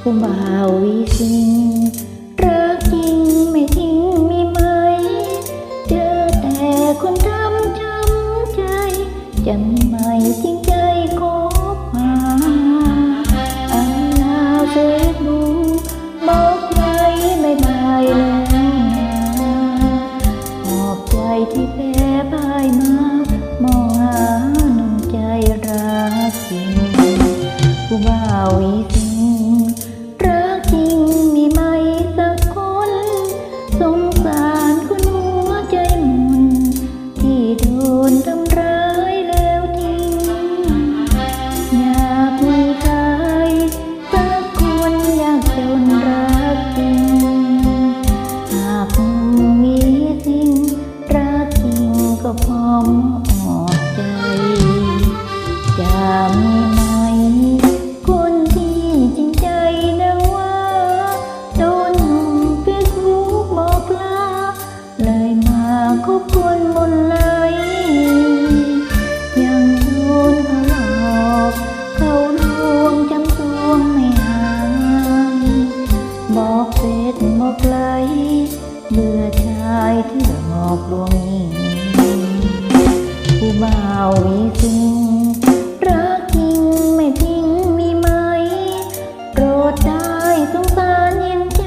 ผู้บ่าววิสิงรักจริงไม่ทิ้งมีไหม เจอแต่คนทำจำใจ จะมีไหมจริงใจคบมาอันลาเฟซบุ๊ บอกเฟซบอกไลเบื่อชายที่หลอกลวงหญิงผู้บ่าววิสิงรักจริงไม่ทิ้งมีไหมโปรดได้สงสารเห็นใจ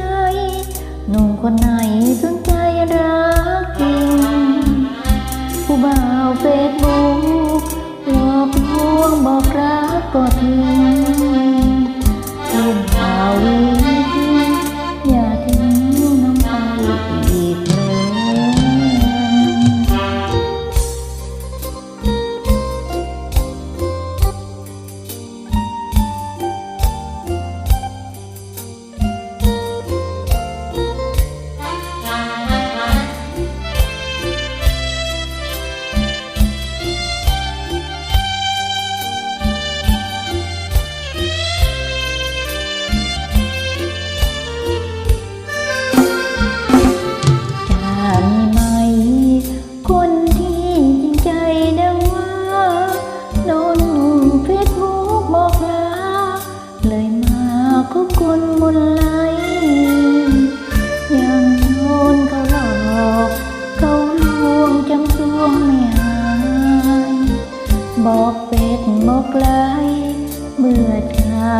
หนุ่มคนไหนสนใจรักจริง ผู้บ่าวเฟซบุ๊กหลอกลวงบอกรักก็ทิ้ง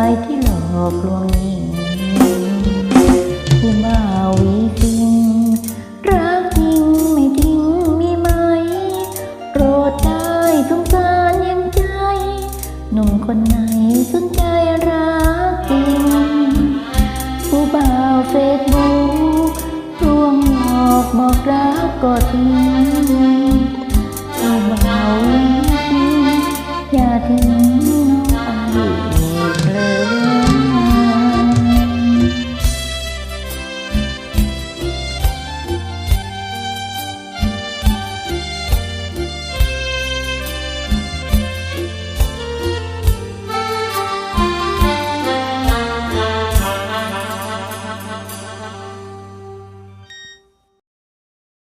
ายที่หลอกลวงหญิงผู้บ่าววิสิงรักจริงไม่ทิ้งมีไหมโปรดได้สงสารย็นใจ หนุ่มคนไหนสนใจรักจริง ผู้บ่าวเฟซบุ๊กลวงหลอกบอกรักก็ทิ้ง